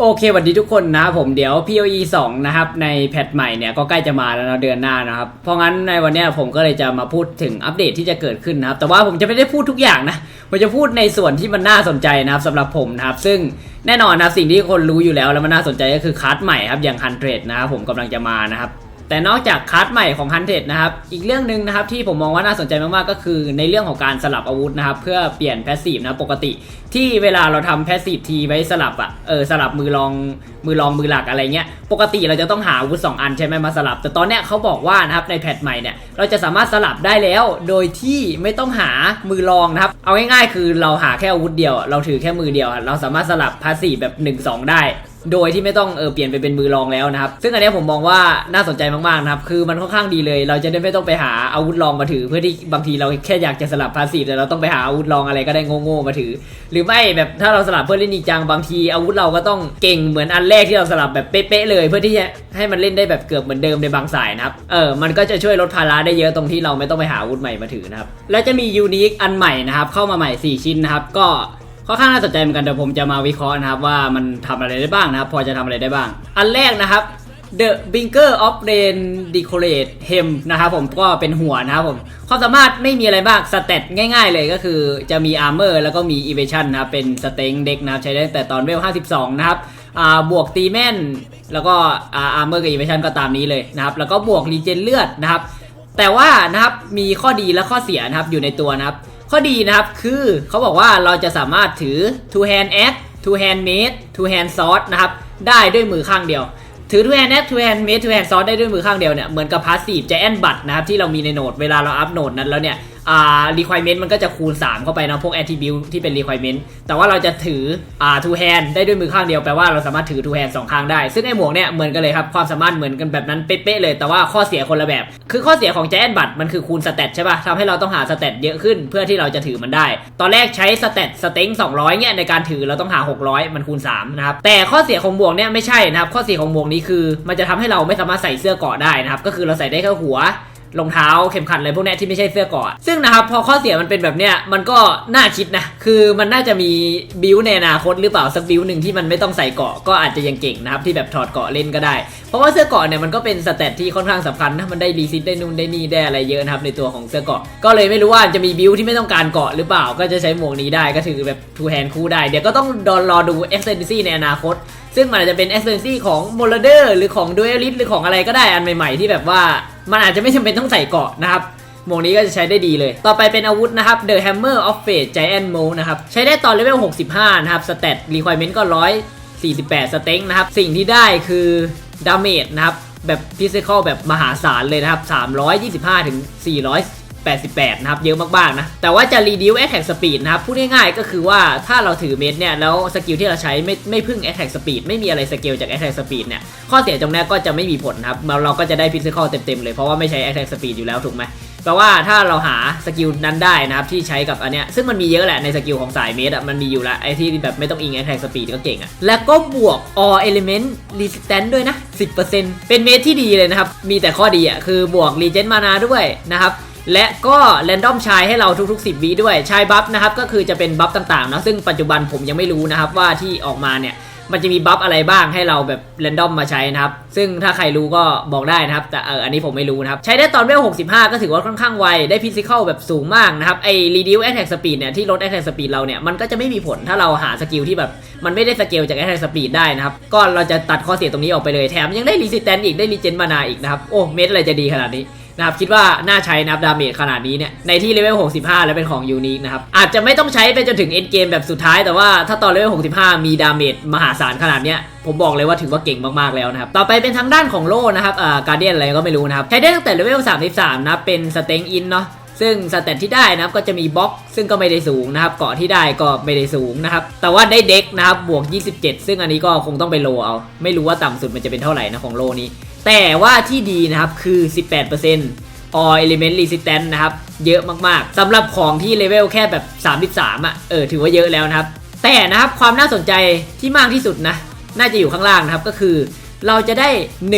โอเคสวัสดีทุกคนนะครับผมเดี๋ยว POE 2 นะครับ ในแพทใหม่เนี่ยก็ใกล้จะมาแล้วเดือนหน้านะครับ เพราะงั้นในวันนี้ผมก็เลยจะมาพูดถึงอัปเดตที่จะเกิดขึ้นนะครับ แต่ว่าผมจะไม่ได้พูดทุกอย่างนะ ผมจะพูดในส่วนที่มันน่าสนใจนะครับสำหรับผมนะครับ ซึ่งแน่นอนนะสิ่งที่คนรู้อยู่แล้วแล้วมันน่าสนใจก็คือคัสใหม่ครับอย่างฮันเดรดนะครับผมกำลังจะมานะครับ แต่นอกจากคัสใหม่ของฮันเทดนะครับ อีกเรื่องหนึ่งนะครับที่ผมมองว่าน่าสนใจมากๆ ก็คือในเรื่องของการสลับอาวุธนะครับ เพื่อเปลี่ยนแพสซีฟนะปกติ ที่เวลาเราทำแพสซีฟทีไว้สลับอะเออสลับมือรองมือรองมือหลักอะไรเงี้ยปกติเราจะต้องหาอาวุธ 2 อันใช่ไหมมาสลับ แต่ตอนเนี้ยเขาบอกว่านะครับในแพทใหม่เนี่ยเราจะสามารถสลับได้แล้ว โดยที่ไม่ต้องหามือรองนะครับ เอาง่ายๆ คือเราหาแค่อาวุธเดียว เราถือแค่มือเดียว เราสามารถสลับพาสซีฟแบบ 1-2 ได้โดยที่ไม่ต้องเออเปลี่ยนไปเป็นมือรองแล้วนะครับ ซึ่งอันนี้ผมมองว่าน่าสนใจมากๆนะครับ คือมันค่อนข้างดีเลย เราจะได้ไม่ต้องไปหาอาวุธรองมาถือ เพื่อที่บางทีเราแค่อยากจะสลับพาสซีฟแต่เราต้องไปหาอาวุธรองอะไรก็ได้โง่ๆมาถือ หรือไม่แบบถ้าเราสลับเพื่อเล่นจริงจังบางทีอาวุธเราก็ต้องเก่งเหมือนอันแรกที่เราสลับแบบเป๊ะๆเลย เพื่อที่จะให้มันเล่นได้แบบเกือบเหมือนเดิมในบางสายนะครับ เออ มันก็จะช่วยลดภาระได้เยอะตรงที่เราไม่ต้องไปหาอาวุธใหม่มาถือนะครับ แล้วจะมียูนิคอันใหม่นะครับเข้ามาใหม่ 4 ชิ้นนะครับก็ ค่อนข้างน่าสนใจเหมือนกันเดี๋ยวผมจะมาวิเคราะห์นะครับว่ามันทำอะไรได้บ้างนะครับ พอจะทำอะไรได้บ้าง อันแรกนะครับ The Binker of Rain Decorate Hem นะครับผมก็เป็นหัวนะครับผมความสามารถไม่มีอะไรมากสเตตง่ายๆเลยก็คือจะมี Armor แล้วก็มี Evasion นะครับเป็นสเต็งเด็กนะครับใช้ได้แต่ตอนเวล 52 นะครับอ่าบวกตีแม่น แล้วก็อ่า Armor กับ Evasion ก็ตามนี้เลยนะครับ แล้วก็บวกรีเจนเลือดนะครับ แต่ว่านะครับมีข้อดีและข้อเสียนะครับอยู่ในตัวนะครับ ข้อดีนะครับคือเขาบอกว่าเราจะสามารถถือ two hand add two hand made two hand sword นะครับได้ด้วยมือข้างเดียว ถือ two hand add two hand made two hand sword ได้ด้วยมือข้างเดียวเนี่ยเหมือนกับ passive giant b u t นะครับที่เรามีในโหนดเวลาเราอัพโหนดนั้นแล้วเนี่ยอ่า requirement มันก็จะคูณ 3 เข้าไปนะพวก attribute ที่เป็น requirement แต่ว่าเราจะถืออ่า two hand ได้ด้วยมือข้างเดียวแปลว่าเราสามารถถือ two hand สองข้างได้ ซึ่งไอหมวกเนี่ยเหมือนกันเลยครับ ความสามารถเหมือนกันแบบนั้นเป๊ะๆเลย แต่ว่าข้อเสียคนละแบบ คือข้อเสียของ giant butt มันคือคูณสเตตใช่ป่ะทำให้เราต้องหาสเตตเยอะขึ้นเพื่อที่เราจะถือมันได้ ตอนแรกใช้สเตตสเต็ง200เนี่ยในการถือเราต้องหา 600 มันคูณ3นะครับแต่ข้อเสียของหมวกเนี่ยไม่ใช่นะครับข้อเสียของหมวกนี้คือ มันจะทำให้เราไม่สามารถใส่เสื้อเกาะได้นะครับก็คือเราใส่ได้แค่หัว รองเท้าเข็มขัดอะไรพวกนี้ที่ไม่ใช่เสื้อกราะซึ่งนะครับพอข้อเสียมันเป็นแบบเนี้ยมันก็น่าคิดนะคือมันน่าจะมีบิวในอนาคตหรือเปล่าสักบิวหนึ่งที่มันไม่ต้องใส่เกาะก็อาจจะยังเก่งนะครับที่แบบถอดเกาะเล่นก็ได้ เพราะว่าเสื้อเกราะเนี่ยมันก็เป็นสเตตที่ค่อนข้างสำคัญนะมันได้รีซิตได้นู่นได้นี่ได้อะไรเยอะนะครับในตัวของเสื้อเกราะก็เลยไม่รู้ว่าจะมีบิวที่ไม่ต้องการเกาะหรือเปล่า ก็จะใช้หมวกนี้ได้ก็ถือแบบทูแฮนคู่ได้เดี๋ยวก็ต้องรอดู e x t e n s i ในอนาคตซึ่งมันอาจจะเป็น e x t e n s i ของ m o l เดอร์หรือของ Duelist หรือของอะไรก็ได้อันใหม่ๆที่แบบว่า มันอาจจะไม่จำเป็นต้องใส่เกาะนะครับหมวกนี้ก็จะใช้ได้ดีเลย ต่อไปเป็นอาวุธนะครับ The Hammer of Fate Giant Mole นะครับ ใช้ได้ตอนเลเวล 65 นะครับ สเตต requirement ก็ 148 สเต็งนะครับ สิ่งที่ได้คือดาเมจนะครับ แบบพิเศษแบบมหาศาลเลยนะครับ 325 ถึง 88 นะครับ เยอะมากๆนะ แต่ว่าจะ reduce attack speed นะครับ พูดง่ายๆก็คือว่าถ้าเราถือเม็ดเนี่ย แล้วสกิลที่เราใช้ไม่ไม่พึ่ง attack speed ไม่มีอะไรสกิลจาก attack speed เนี่ย ข้อเสียตรงนี้ก็จะไม่มีผลนะครับเราเราก็จะได้ physical เต็มๆเลย เพราะว่าไม่ใช้ attack speed อยู่แล้วถูกไหมแปลว่าถ้าเราหาสกิลนั้นได้นะครับ ที่ใช้กับอันเนี้ยซึ่งมันมีเยอะแหละในสกิลของสายเมดอะมันมีอยู่ล้วไอ้ที่แบบไม่ต้องอิง attack speed ก็เก่งอะแล้วก็บวก all element resistance ด้วยนะ 10%เป็นเมดที่ดีเลยนะครับ มีแต่ข้อดีอะคือบวก regen mana ด้วยนะครับ และก็ random ชายให้เราทุก ๆ 10วิด้วยชายบัฟนะครับก็คือจะเป็นบัฟต่างๆนะซึ่งปัจจุบันผมยังไม่รู้นะครับว่าที่ออกมาเนี่ยมันจะมีบัฟอะไรบ้างให้เราแบบเรนดอมมาใช้นะครับ ซึ่งถ้าใครรู้ก็บอกได้นะครับ แต่เอออันนี้ผมไม่รู้นะครับ ใช้ได้ตอนเวล 65 ก็ถือว่าค่อนข้างไว ได้ฟิสิก a l แบบสูงมากนะครับ ไอ้ reduce attack speed เนี่ยที่ลด attack speed เราเนี่ย มันก็จะไม่มีผลถ้าเราหาสกิลที่แบบ มันไม่ได้สเกลจาก attack speed ได้นะครับ ก็เราจะตัดข้อเสียตรงนี้ออกไปเลย แถมยังได้ resistance อีก ได้ regen mana อีกนะครับ โอ้ เม็ดอะไรจะดีขนาดนี้ นะครับคิดว่าน่าใช้นะครับดาเมจขนาดนี้เนี่ยในที่เลเวล 65 แล้วเป็นของยูนิคนะครับอาจจะไม่ต้องใช้ไปจนถึงเอ็นเกมแบบสุดท้ายแต่ว่าถ้าตอนเลเวล 65 มีดาเมจมหาศาลขนาดเนี้ยผมบอกเลยว่าถือว่าเก่งมาก ๆ แล้วนะครับ ต่อไปเป็นทางด้านของโล่นะครับอ่าการเดียนอะไรก็ไม่รู้นะครับ ใช้ได้ตั้งแต่เลเวล 33 นะ เป็นสเต็งอินเนาะซึ่งสเตตที่ได้นะครับก็จะมีบล็อก ซึ่งก็ไม่ได้สูงนะครับเกาะที่ได้ก็ไม่ได้สูงนะครับแต่ว่าได้เด็กนะครับบวก 27 ซึ่งอันนี้ก็คงต้องไปโลเอา ไม่รู้ว่าต่ำสุดมันจะเป็นเท่าไหร่นะของโลนี้ แต่ว่าที่ดีนะครับคือ 18% all element resistance นะครับ เยอะมากๆสำหรับของที่เลเวลแค่แบบ 33อะเออถือว่าเยอะแล้วนะครับ แต่นะครับความน่าสนใจที่มากที่สุดนะ น่าจะอยู่ข้างล่างนะครับก็คือ เราจะได้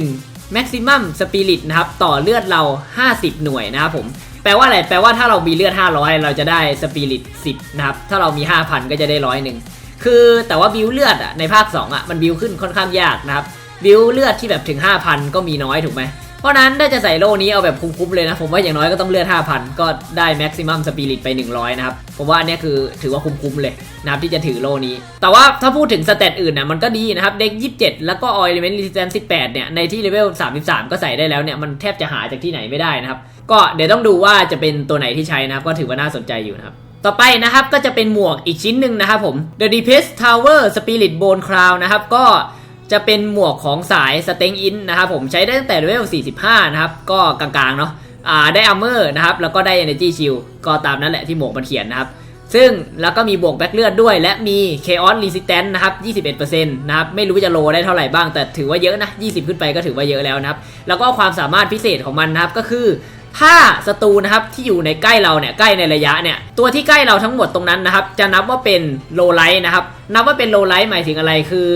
1 maximum spirit นะครับ ต่อเลือดเรา 50 หน่วยนะครับผมแปลว่าอะไร แปลว่าถ้าเรามีเลือด 500 เราจะได้ spirit 10 นะครับ ถ้าเรามี 5,000 ก็จะได้ร้อยหนึ่งคือแต่ว่าบิวเลือดอะในภาค 2 อะ มันบิวขึ้นค่อนข้างยากนะครับ บิวเลือดที่แบบถึง 5,000 ก็มีน้อยถูกไหม เพราะนั้นถ้าจะใส่โล่นี้เอาแบบคุ้มๆเลยนะ ผมว่าอย่างน้อยก็ต้องเลือด 5,000 ก็ได้แม็กซิมัมสปิริตไป 100 นะครับ ผมว่าอันนี้คือถือว่าคุ้มๆเลยนะครับที่จะถือโล่นี้ แต่ว่าถ้าพูดถึงสเตตอื่นนะมันก็ดีนะครับเด็ก 27 แล้วก็ออยเลเมนต์รีเซน18 เนี่ย ในที่เลเวล 33 ก็ใส่ได้แล้วเนี่ยมันแทบจะหาจากที่ไหนไม่ได้นะครับก็เดี๋ยวต้องดูว่าจะเป็นตัวไหนที่ใช้นะครับก็ถือว่าน่าสนใจอยู่นะครับต่อไปนะครับก็จะเป็นหมวกอีกชิ้นหนึ่งนะครับผม The Deepest Tower Spirit Bone Crown นะครับก็ จะเป็นหมวกของสาย s t e n g In นนะครับผมใช้ได้ตั้งแต่เลเวล 45 นะครับ ก็กลางๆเนาะอ่าได้ Armor นะครับ แล้วก็ได้ Energy Shield ก็ตามนั้นแหละที่หมวกมันเขียนนะครับ ซึ่งแล้วก็มีบวกแบ็คเลือดด้วย และมี Chaos Resistance นะครับ 21%นะครับ ไม่รู้จะโลได้เท่าไหร่บ้าง แต่ถือว่าเยอะนะ 20 ขึ้นไปก็ถือว่าเยอะแล้วนะครับ แล้วก็ความสามารถพิเศษของมันนะครับก็คือ ถ้าศัตรูนะครับที่อยู่ในใกล้เราเนี่ยใกล้ในระยะเนี่ยตัวที่ใกล้เราทั้งหมดตรงนั้นนะครับจะนับว่าเป็นโลไลท์นะครับนับว่าเป็นโลไลท์หมายถึงอะไรคือ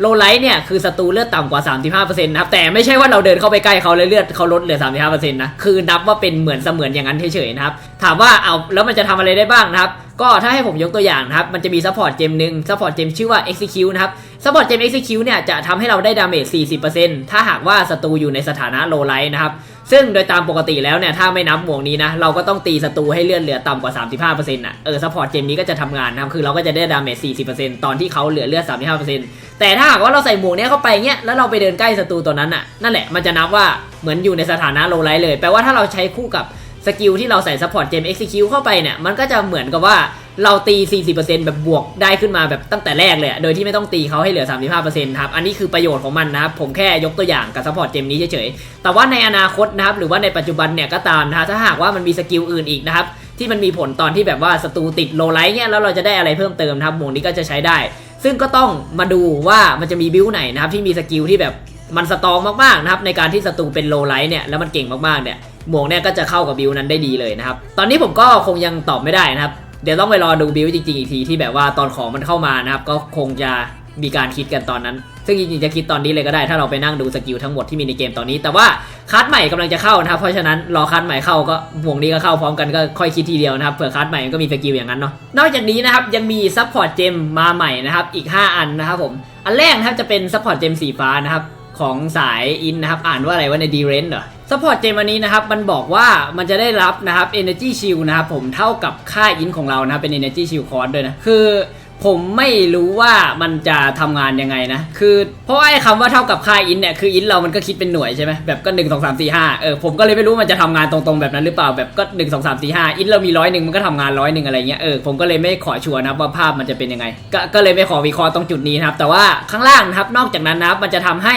โลไลท์เนี่ยคือศัตรูเลือดต่ำกว่า 35%นะครับแต่ไม่ใช่ว่าเราเดินเข้าไปใกล้เขาแล้วเลือดเขาลดเหลือ 35%นะคือนับว่าเป็นเหมือนเสมือนอย่างนั้นเฉยๆนะครับถามว่าเอาแล้วมันจะทำอะไรได้บ้างนะครับก็ถ้าให้ผมยกตัวอย่างนะครับมันจะมีซัพพอร์ตเจมหนึ่งซัพพอร์ตเจมชื่อว่า execute นะครับซัพพอร์ตเจม execute เนี่ยจะทำให้เราได้ดาเมจ40%ถ้าหากว่าศัตรูอยู่ในสถานะโลไลท์นะครับ ซึ่งโดยตามปกติแล้วเนี่ย ถ้าไม่นับหมวกนี้นะ เราก็ต้องตีศัตรูให้เลื่อนเหลือต่ำกว่า 35%อะ เออซัพพอร์ตเจมนี้ก็จะทำงานนะครับ คือเราก็จะได้ดาเมจ 40%ตอนที่เขาเหลือเลือด 35%แต่ถ้าหากว่าเราใส่หมวกเนี้ยเข้าไปเงี้ย แล้วเราไปเดินใกล้ศัตรูตัวนั้นอะ นั่นแหละ มันจะนับว่าเหมือนอยู่ในสถานะโลไลท์เลย แปลว่าถ้าเราใช้คู่กับ สกิลที่เราใส่ซัพพอร์ตเจม execute เข้าไปเนี่ยมันก็จะเหมือนกับว่าเราตี 40%แบบบวกได้ขึ้นมาแบบตั้งแต่แรกเลย โดยที่ไม่ต้องตีเขาให้เหลือ 35%ครับ อันนี้คือประโยชน์ของมันนะครับ ผมแค่ยกตัวอย่างกับซัพพอร์ตเจมนี้เฉยๆ แต่ว่าในอนาคตนะครับ หรือว่าในปัจจุบันเนี่ยก็ตามนะถ้าหากว่ามันมีสกิลอื่นอีกนะครับ ที่มันมีผลตอนที่แบบว่าศัตรูติดโลไลท์เนี่ยแล้วเราจะได้อะไรเพิ่มเติมนะครับหมวกนี้ก็จะใช้ได้ ซึ่งก็ต้องมาดูว่ามันจะมีบิวไหนนะครับที่มีสกิลที่แบบมันสตองมากๆนะครับในการที่ศัตรูเป็นโลไลท์เนี่ยแล้วมันเก่งมากๆเนี่ย หมวกเนี่ยก็จะเข้ากับบิวนั้นได้ดีเลยนะครับ ตอนนี้ผมก็คงยังตอบไม่ได้นะครับ เดี๋ยวต้องไปรอดูบิวจริงๆอีกทีที่แบบว่าตอนของมันเข้ามานะครับ ก็คงจะมีการคิดกันตอนนั้น ซึ่งจริงๆจะคิดตอนนี้เลยก็ได้ ถ้าเราไปนั่งดูสกิลทั้งหมดที่มีในเกมตอนนี้ แต่ว่าคัสใหม่กำลังจะเข้านะครับ เพราะฉะนั้นรอคัสใหม่เข้าก็หมวกนี้ก็เข้าพร้อมกันก็ค่อยคิดทีเดียวนะครับเผื่อคัสใหม่ก็มีสกิลอย่างนั้นเนาะ นอกจากนี้นะครับยังมีซัพพอร์ตเจมมาใหม่นะครับอีก 5 อันนะครับผม อันแรกนะครับจะเป็นซัพพอร์ตเจมสีฟ้านะครับของสายอินนะครับอ่านว่าอะไรว่าในดีเรนเหรอ ซัพพอร์ตเจมันนี้นะครับ มันบอกว่ามันจะได้รับนะครับ Energy Shield นะครับผมเท่ากับค่าอินของเรานะครับเป็น Energy Shield Cost ด้วยนะ คือผมไม่รู้ว่ามันจะทำงานยังไงนะ คือเพราะไอ้คำว่าเท่ากับค่าอินเนี่ยคืออินเรามันก็คิดเป็นหน่วยใช่ไหมแบบก็1 2 3 4 5เออผมก็เลยไม่รู้มันจะทำงานตรงๆแบบนั้นหรือเปล่าแบบก็1 2 3 4 5อินเรามีร้อยหนึ่งมันก็ทำงานร้อยหนึ่งอะไรเงี้ยเออผมก็เลยไม่ขอชัวร์นะว่าภาพมันจะเป็นยังไงกก็เลยไม่ขอวิเคราะห์ตรงจุดนี้นะครับแต่ว่าข้างล่างนะครับนอกจากนั้นนะครับมันจะทำให้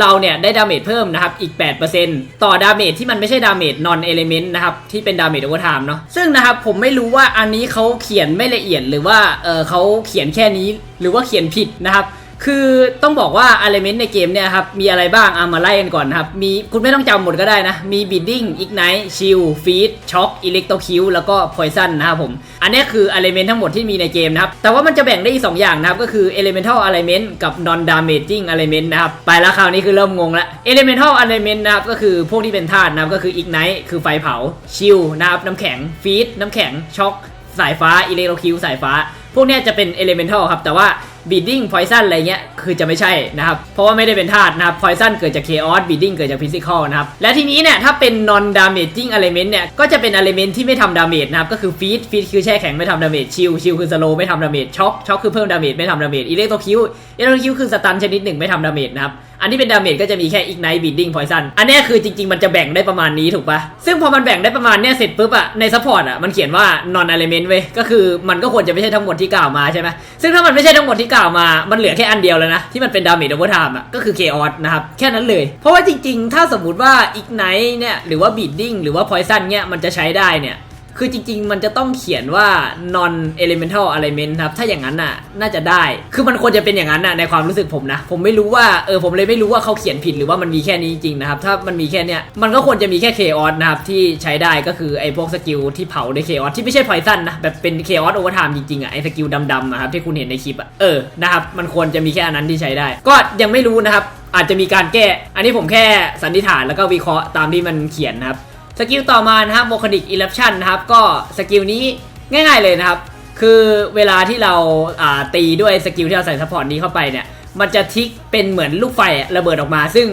เราเนี่ยได้ดาเมจเพิ่มนะครับอีก 8%ต่อดาเมจที่มันไม่ใช่ดาเมจนอนเอลิเมนต์นะครับที่เป็นดาเมจโอเวอร์ไทม์เนาะซึ่งนะครับผมไม่รู้ว่าอันนี้เขาเขียนไม่ละเอียดหรือว่าเออเขาเขียนแค่นี้หรือว่าเขียนผิดนะครับ คือต้องบอกว่าอ l เลเมนต์ในเกมเนี่ยครับ มีอะไรบ้างเอามาไล่กันก่อนครับ มีคุณไม่ต้องจำหมดก็ได้นะ มี bidding ignite shield feed shock electrocute แล้วก็ poison นะครับผม อันนี้คืออ l เลเมนต์ทั้งหมดที่มีในเกมนะครับ แต่ว่ามันจะแบ่งได้อีก 2 อย่างนะครับ ก็คือ elemental element กับ non damaging element นะครับ ไปแล้วคราวนี้คือเริ่มงงล้ว elemental element นะครับก็คือพวกที่เป็นธาตุนะครับก็คือ ignite คือไฟเผา shield นะครับน้ำแข็ง feed น้ำแข็ง shock สายฟ้า electrocute สายฟ้า พวกนี้จะเป็นเอเลเมนทัลครับ แต่ว่าบีดดิ้งพอยซันอะไรเงี้ยคือจะไม่ใช่นะครับ เพราะว่าไม่ได้เป็นธาตุนะครับพอยซันเกิดจากเคออสบีดดิ้งเกิดจากฟิสิกอลนะครับ และทีนี้เนี่ยถ้าเป็นนอนดามเมจจิ้งเอเลเมนต์เนี่ยก็จะเป็นเอเลเมนต์ที่ไม่ทำดาเมจนะครับ ก็คือฟีดฟีดคือแช่แข็งไม่ทำดาเมจชิลชิลคือสโลไม่ทำดาเมจช็อคช็อคคือเพิ่มดาเมจไม่ทำดาเมจอิเล็กโทคิวอิเล็กโทคิวคือสตันชนิดหนึ่งไม่ทำดาเมจนะครับ อันที่เป็นดาเมจก็จะมีแค่ ignite bidding poison อันนี้คือจริง ๆ มันจะแบ่งได้ประมาณนี้ถูกปะซึ่งพอมันแบ่งได้ประมาณเนี้ยเสร็จปุ๊บอะใน support อะมันเขียนว่า non element เว้ยก็คือมันก็ควรจะไม่ใช่ทั้งหมดที่กล่าวมาใช่ไหมซึ่งถ้ามันไม่ใช่ทั้งหมดที่กล่าวมา มันเหลือแค่อันเดียวแล้วนะที่มันเป็น damage overtime อะก็คือ chaos นะครับแค่นั้นเลย เพราะว่าจริง ๆ ถ้าสมมติว่า ignite เนี่ยหรือว่า bidding หรือว่า poison เนี่ยมันจะใช้ได้เนี่ย คือจริง ๆ มันจะต้องเขียนว่า non elemental element ครับ ถ้าอย่างนั้นน่ะ น่าจะได้ คือมันควรจะเป็นอย่างนั้นน่ะในความรู้สึกผมนะ ผมไม่รู้ว่า เออ ผมเลยไม่รู้ว่าเขาเขียนผิดหรือว่ามันมีแค่นี้จริงๆนะครับ ถ้ามันมีแค่เนี้ย มันก็ควรจะมีแค่ chaos นะครับ ที่ใช้ได้ก็คือไอ้พวกสกิลที่เผาด้วย chaos ที่ไม่ใช่ poison นะ แบบเป็น chaos overtime จริงๆอะ ไอ้สกิลดำๆอะครับที่คุณเห็นในคลิปอะ เออ นะครับ มันควรจะมีแค่อันนั้นที่ใช้ได้ ก็ยังไม่รู้นะครับ อาจจะมีการแก้ อันนี้ผมแค่สันนิษฐานแล้วก็วิเคราะห์ตามที่มันเขียนนะครับ สกิลต่อมานะครับโมคดิกอิเลปชันนะครับก็สกิลนี้ง่ายๆเลยนะครับ คือเวลาที่เราาตีด้วยสกิลที่เราใส่ซัพพอร์ตนี้เข้าไปเนี่ยมันจะทิกเป็นเหมือนลูกไฟระเบิดออกมา ซึ่ง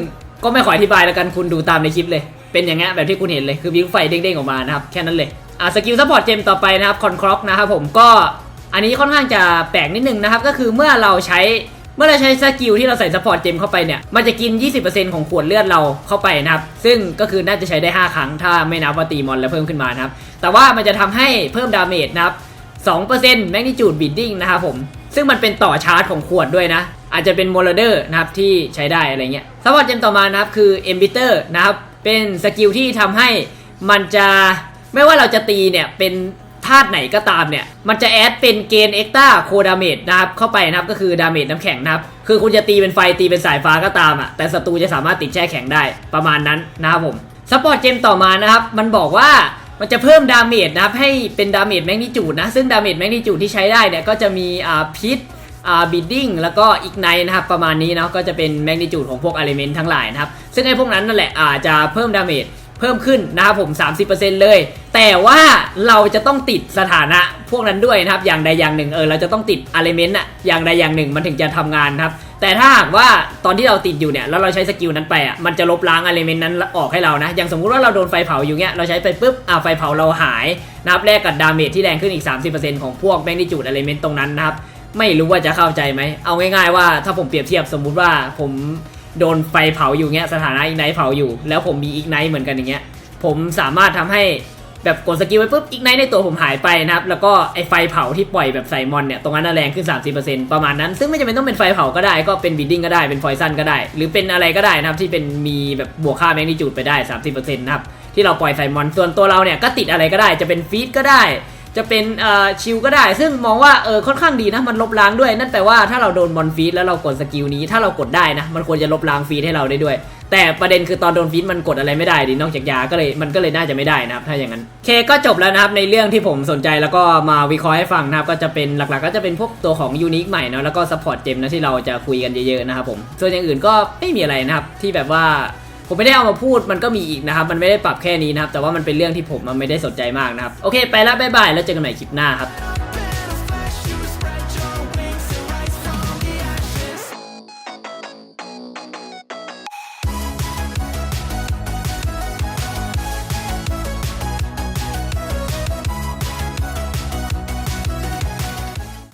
ก็ไม่ขออธิบายแล้วกันคุณดูตามในคลิปเลย เป็นอย่างเงี้ยแบบที่คุณเห็นเลยคือมีลูกไฟเด้งๆออกมานะครับแค่นั้นเลยอ่าสกิลซัพพอร์ตเจมต่อไปนะครับคอนครอกนะครับผมก็อันนี้ค่อนข้างจะแปลกนิดนึงนะครับก็คือเมื่อเราใช้ มื่อเราใช้สกิลที่เราใส่ซัพพอร์ตเจมเข้าไปเนี่ย มันจะกิน 20%ของขวดเลือดเราเข้าไปนะครับ ซึ่งก็คือน่าจะใช้ได้ 5 ครั้ง ถ้าไม่นับว่าตีมอนแล้วเพิ่มขึ้นมานะครับ แต่ว่ามันจะทำให้เพิ่มดาเมจนะครับ2% magnitude bidding นะครับผม ซึ่งมันเป็นต่อชาร์จของขวดด้วยนะ อาจจะเป็นโมเลเดอร์นะครับที่ใช้ได้อะไรเงี้ยซัพพอร์ตเจมต่อมานะครับคือ emitter นะครับ เป็นสกิลที่ทำให้มันจะไม่ว่าเราจะตีเนี่ยเป็นาตุไหนก็ตามเนี่ย มันจะแอดเป็นเกณฑ์เอ็กตาโคดาเมจนะครับเข้าไปนะครับก็คือดาเมจน้ำแข็งนะครับ คือคุณจะตีเป็นไฟตีเป็นสายฟ้าก็ตามอะแต่ศัตรูจะสามารถติดแช่แข็งได้ประมาณนั้นนะครับผมซัพพอร์ตเจมต่อมานะครับมันบอกว่ามันจะเพิ่มดาเมจนะครับให้เป็นดาเมจแมกนิจูดนะซึ่งดาเมจแมกนิจูดที่ใช้ได้เนี่ยก็จะมีอ่าพิษอ่าบิดดิ้งแล้วก็อีกไนนะครับประมาณนี้เนาะก็จะเป็นแมกนิจูดของพวกอ l ิเมนต์ทั้งหลายนะครับซึ่งไอ้พวกนั้นนั่นแหละอาจจะเพิ่มดาเมจ เพิ่มขึ้นนะครับผม 30%เลย แต่ว่าเราจะต้องติดสถานะพวกนั้นด้วยนะครับอย่างใดอย่างหนึ่งเออเราจะต้องติดอ l ิเมนต์อะอย่างใดอย่างหนึ่งมันถึงจะทำงานครับแต่ถ้าหากว่าตอนที่เราติดอยู่เนี่ยแล้วเราใช้สกิลนั้นไปอะมันจะลบล้างอ l ิเมนต์นั้นออกให้เรานะ อย่างสมมุติว่าเราโดนไฟเผาอยู่เงี้ยเราใช้ไปปุ๊บอ่าไฟเผาเราหายนะครับแลกกับดาเมจที่แรงขึ้นอีก 30%ของพวกแมกนิจูดอ l ิเมนต์ตรงนั้นนะครับไม่รู้ว่าจะเข้าใจไหมเอาง่ายๆว่าถ้าผมเปรียบเทียบสมมุติว่าผม โดนไฟเผาอยู่เงี้ยสถานะอีกไนท์เผาอยู่ แล้วผมมีอีกไนท์เหมือนกันอย่างเงี้ยผมสามารถทำให้แบบกดสกิลไปปุ๊บอีกไนท์ในตัวผมหายไปนะครับ แล้วก็ไอไฟเผาที่ปล่อยแบบใส่มอนเนี่ย ตรงนั้นแรงขึ้น 30%ประมาณนั้น ซึ่งไม่จำเป็นต้องเป็นไฟเผาก็ได้ ก็เป็นบิดดิ้งก็ได้ เป็นฟอยซันก็ได้ หรือเป็นอะไรก็ได้นะครับ ที่เป็นมีแบบบวกค่าแมกนิจูดไปได้ 30%นะครับ ที่เราปล่อยใส่มอน ส่วนตัวเราเนี่ยก็ติดอะไรก็ได้ จะเป็นฟีดก็ได้ จะเป็นชิลก็ได้ ซึ่งมองว่าเออค่อนข้างดีนะมันลบล้างด้วย นั่นแปลว่าถ้าเราโดนบอลฟีดแล้วเรากดสกิลนี้ถ้าเรากดได้นะ มันควรจะลบล้างฟีดให้เราได้ด้วย แต่ประเด็นคือตอนโดนฟีดมันกดอะไรไม่ได้ดินอกจากยาก็เลยมันก็เลยน่าจะไม่ได้นะครับถ้าอย่างนั้นเคก็จบแล้วนะครับในเรื่องที่ผมสนใจแล้วก็มาวิเคราะห์ให้ฟังนะครับก็จะเป็นหลักๆ ก็จะเป็นพวกตัวของยูนิคใหม่เนาะแล้วก็ซัพพอร์ตเจมนะที่เราจะคุยกันเยอะๆนะครับผมส่วนอย่างอื่นก็ไม่มีอะไรนะครับที่แบบว่า ผมไม่ได้เอามาพูดมันก็มีอีกนะครับ มันไม่ได้ปรับแค่นี้นะครับ แต่ว่ามันเป็นเรื่องที่ผมมันไม่ได้สนใจมากนะครับ โอเค ไปแล้วบ๊ายบาย แล้วเจอกันใหม่คลิปหน้าครับ